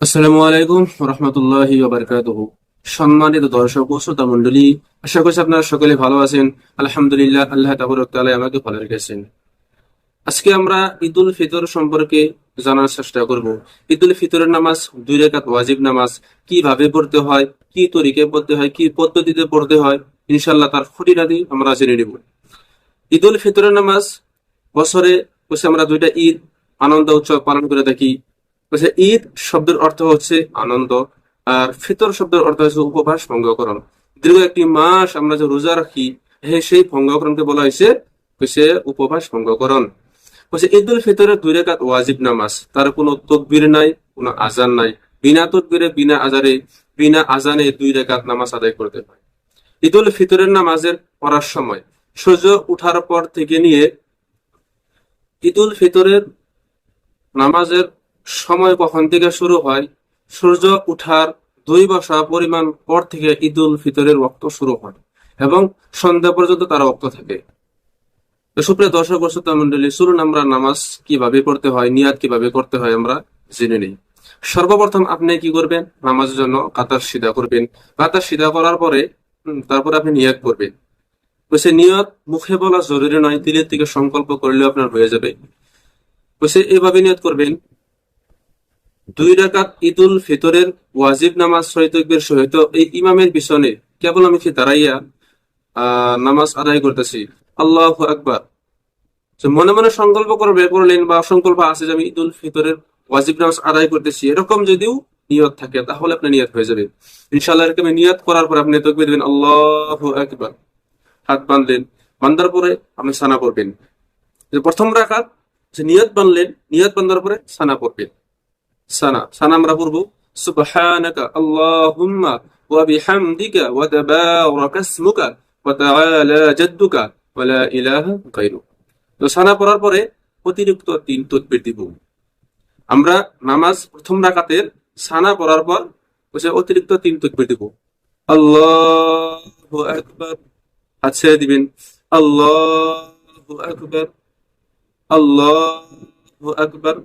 আসসালামু আলাইকুম রহমতুল্লাহি বারকাতুহু সম্মানিত দর্শক ও শ্রোতা মন্ডলী আশা করছি আপনারা সকলে ভালো আছেন। আলহামদুলিল্লাহ, আল্লাহ তাবরক আমাকে ভালো রেখেছেন। আজকে আমরা ঈদুল ফিতর সম্পর্কে জানার চেষ্টা করব। ঈদুল ফিতরের নামাজ, দুই রেখাত ওয়াজিব নামাজ, কীভাবে পড়তে হয়, কি তরিকে পড়তে হয়, কি পদ্ধতিতে পড়তে হয় ইনশাল্লাহ তার খুঁটিনাটি আমরা জেনে নেব। ঈদুল ফিতরের নামাজ, বছরে বসে আমরা দুইটা ঈদ, আনন্দ উৎসব পালন করে থাকি। বলছে, ঈদ শব্দের অর্থ হচ্ছে আনন্দ, আর ফিতর শব্দের অর্থ হচ্ছে উপবাস, ভঙ্গকরণ। দীর্ঘ একটি মাস আমরা যে রোজা রাখি হ্যাঁ সেই ভঙ্গকরণকে বলা হয়েছে, হচ্ছে উপবাস, ভঙ্গকরণ। বলছে ঈদ উল ফিতরের দুই রেখাত ওয়াজিব নামাজ। তার কোনো তকবির নাই, কোনো আজান নাই। বিনা তকবিরে, বিনা আজারে বিনা আজানে দুই রেখাত নামাজ আদায় করতে হয়। ঈদ উল ফিতরের নামাজের পড়ার সময়, সূর্য উঠার পর থেকে নিয়ে ঈদ উল ফিতরের নামাজের সময় কখন থেকে শুরু হয়? সূর্য উঠার দুই বসা পরিমাণ পর থেকে ঈদুল ফিতরের রক্ত শুরু হয় এবং সন্ধ্যা পর্যন্ত তার রক্ত থাকে। সুপ্রিয় দর্শক শ্রোতা মন্ডলী শুরু আমরা নামাজ কীভাবে পড়তে হয়, নিয়াদ কীভাবে করতে হয় আমরা জেনে নিই। সর্বপ্রথম আপনি কি করবেন? নামাজের জন্য কাতার সিধা করবেন। কাতার সিধা করার পরে তারপরে আপনি নিয়াদ করবেন। বলছে নিয়ত মুখে বলা জরুরি নয়, দিলের থেকে সংকল্প করলেও আপনার হয়ে যাবে। বলছে, এভাবে নিয়ত করবেন দুই রাকাত ঈদুল ফিতরের ওয়াজিব নামাজ সহিতব্যের সহিত এই ইমামের পিছনে কেবল আমি কি দাঁড়াইয়া নামাজ আদায় করতেছি? আল্লাহ আকবার। মনে মনে সংকল্প করবে করলেন বা সংকল্প আছে যে আমি ঈদুল ফিতরের ওয়াজিব নামাজ আদায় করতেছি। এরকম যদিও নিয়ত থাকে, তাহলে আপনার নিয়ত হয়ে যাবে। ইনশাল্লাহ এরকম নিয়ত করার পর আপনি তকবির দিবেন, আল্লাহ আকবার। হাত বাঁধলেন, বান্ধার পরে আপনি সানা করবেন প্রথম রাখাত যে নিয়ত বানলেন নিয়ত বান্ধার পরে সানা করবেন সানা সানা আমরা পড়ব, সুবহানাকা আল্লাহুম্মা ওয়া বিহামদিকা ওয়া তাবারাকা ইসমুকা ওয়া তাআলা জাদ্দুকা ওয়া লা ইলাহা গায়রুক। তো সানা পড়ার পরে অতিরিক্ত তিন তাকবীর দিব। আমরা নামাজ প্রথম রাকাতের সানা পড়ার পর হচ্ছে অতিরিক্ত তিন তাকবীর দিব। আল্লাহু আকবার। হাত দিবেন। আল্লাহু আকবার। আল্লাহু আকবার।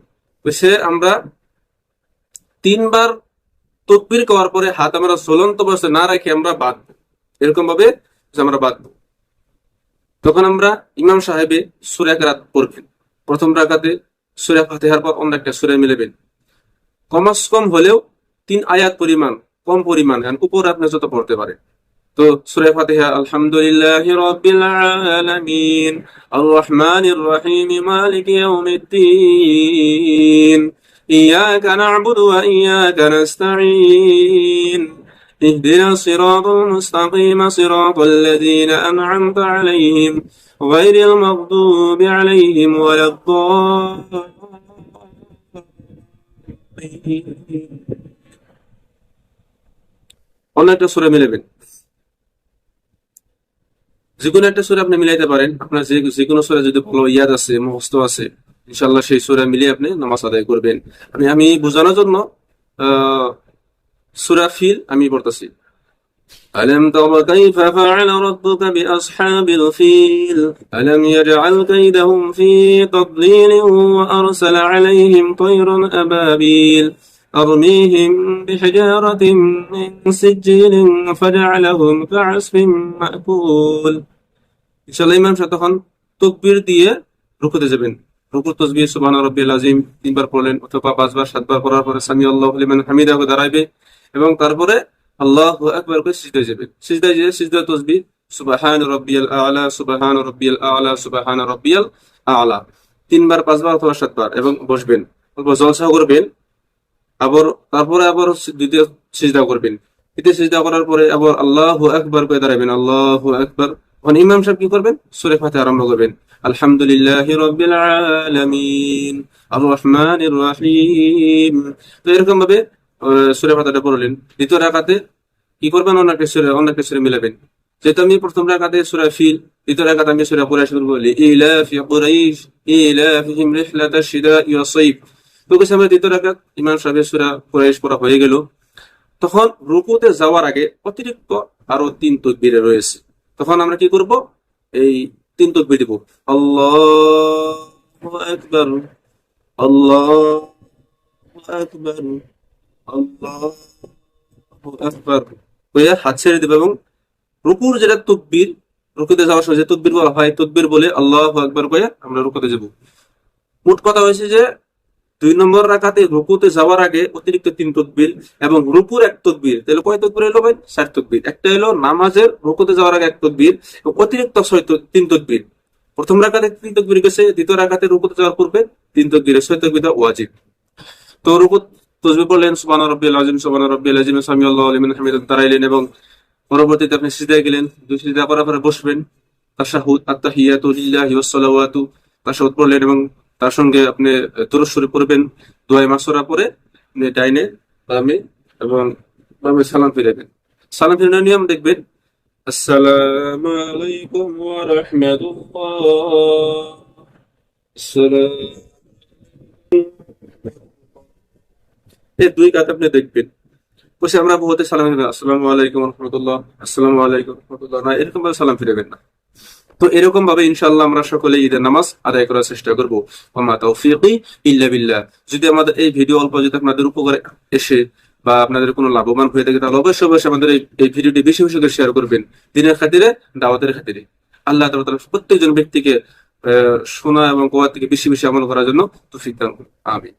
হচ্ছে আমরা তিনবার তকবির করার পরে হাত আমরা চলন্ত অবস্থায় না রেখে আমরা বাঁধবো এরকম ভাবে আমরা বাঁধবো তখন আমরা ইমাম সাহেবে সুরা রাত পড়বেন। প্রথম রাকাতে সুরা ফাতেহার পর অন্য একটা সুরে মিলেবেন। কমাস কম হলেও তিন আয়াত পরিমাণ, কম পরিমাণ উপর আপনি যত পড়তে পারেন। তো সুরা ফাতিহা, আলহামদুলিল্লাহি রাব্বিল আলামিন আর রহমানির রহিম, মালিকি ইয়াউমিদ্দিন। إياك نعبد وإياك نستعين اهدنا الصراط المستقيم صراط الذين أنعمت عليهم غير المغضوب عليهم ولا الضالين অন্য একটা সুরে মিলাবেন যে কোনো একটা সুরে আপনি মিলাইতে পারেন আপনার যে যে কোনো সুরে যদি ভালো ইয়াদ আছে মুখস্থ আছে ইনশাল্লাহ সেই সুরে মিলিয়ে আপনি নামাজ আদায় করবেন আমি আমি বোঝানোর জন্য আহ সুরা ফিল আমি পড়তেছি ألم تر كيف فعل ربك بأصحاب الفيل ألم يجعل كيدهم في تضليل وأرسل عليهم طيرا أبابيل أرميهم بحجارة من سجيل فجعلهم كعصف مأكول ইনশাআল্লাহ ইমাম সাহেব তখন তকবির দিয়ে রুকুতে যাবেন তসবিহ, সুবহান রাব্বিল আযীম, তিনবার পড়লেন অথবা পাঁচবার, সাতবার পড়ার পরে সামি আল্লাহু হামিদাহু দাঁড়াইবে এবং তারপরে আল্লাহু আকবার করে সিজদায় যাবে। সিজদায় সিজদা তসবিহ, সুবহান রাব্বিয়াল আ'লা, সুবহান রাব্বিয়াল আ'লা, সুবহান রাব্বিয়াল আ'লা। তিনবার, পাঁচবার অথবা সাতবার এবং বসবেন। জলসা করবেন, আবার তারপরে আবার দ্বিতীয় সিজদা করবেন। দ্বিতীয় সিজদা করার পরে আবার আল্লাহু আকবার করে দাঁড়াবেন আল্লাহ আকবার। তখন ইমাম সাহেব কি করবেন? সূরা ফাতিহা আরম্ভ করবেন। আলহামদুলিল্লাহি রাব্বিল আলামিন। আর রহমানির রহিম তো এরকম ভাবে সূরা পড়লেন। দ্বিতীয় রাকাতে কি করবেন? অন্য একটা সূরা, অন্য একটা সূরা মিলাবেন। যেহেতু আমি প্রথম রাকাতে সূরা ফিল, দ্বিতীয় রাকাতে আমি সূরা কুরাইশ কুরাইশ, ইলাফিহিম সাইফ তো কিছু আমরা দ্বিতীয় রাকাত ইমাম সাহেবের সূরা কুরাইশ পড়া হয়ে গেল। তখন রুকুতে যাওয়ার আগে অতিরিক্ত আরও তিন তকবিরে রয়েছে। তখন আমরা কি করব? এই তিন তকবি দিব। আল্লাহ একবার আল্লাহ একবার আল্লাহ একবার হয়ে হাত ছেড়ে দেবে এবং রুকুর যেটা তকবির, রুকুতে যাওয়ার সময় যে তকবির বলা হয়, তকবির বলে আল্লাহ একবার কয়ে আমরা রুকুতে যাব। মোট কথা হয়েছে যে দুই নম্বর রাকাতে রুকুতে যাওয়ার আগে অতিরিক্ত তিন তকবীর এবং রুকুর এক তকবীর তাহলে কয় তকবীর এলো ভাই? চার তকবীর একটা এলো নামাজের রুকুতে যাওয়ার আগে এক তকবীর অতিরিক্ত ছয় তিন তকবীর প্রথম রাকাতে তিন তকবীর গেছে, দ্বিতীয় রাকাতে রুকুতে যাওয়ার পূর্বে তিন তকবীর ছয় তকবীর ওয়াজিব। তো রুকু, তসবি পড়লেন সুবহান রাব্বিয়াল আযীম সুবহান রাব্বিয়াল আযীম, সামি আল্লাহু লিমান হামিদান তারাইলেন এবং পরবর্তীতে আপনি সিজদায় গেলেন, দুই সিজদা করার পরে বসবেন। তাশাহুদ, আত্তাহিয়াতু লিল্লাহি ওয়াস সালাওয়াতু তাশাহুদ পড়লেন এবং তার সঙ্গে আপনি তুরুস শরীফ পড়বেন দোয়া মাসুরা পরে, আপনি ডাইনে, বামে এবং বামে সালাম ফিরাবেন। সালাম ফিরানোর নিয়ম দেখবেন, আসসালামু এই দুই কাজ আপনি দেখবেন। বসে আমরা বহুতে সালাম আসসালামু আলাইকুম রহমতুল্লাহ, আসসালামু আলাইকুম রহমতুল্লাহ, না এরকম ভাবে সালাম ফিরবেন না। তো এরকম ভাবে ইনশাআল্লাহ আমরা সকলে ঈদের নামাজ আদায় করার চেষ্টা করব। ইল্লা যদি আমাদের এই ভিডিও অল্প যদি আপনাদের উপকারে এসে বা আপনাদের কোনো লাভবান হয়ে থাকে তাহলে অবশ্যই অবশ্যই আমাদের এই ভিডিওটি বেশি বেশি করে শেয়ার করবেন দিনের খাতিরে দাওয়াতের খাতিরে। আল্লাহ তাআলা প্রত্যেকজন ব্যক্তিকে আহ, শোনা এবং কোয়া থেকে বেশি বেশি আমল করার জন্য তৌফিক। আমিন।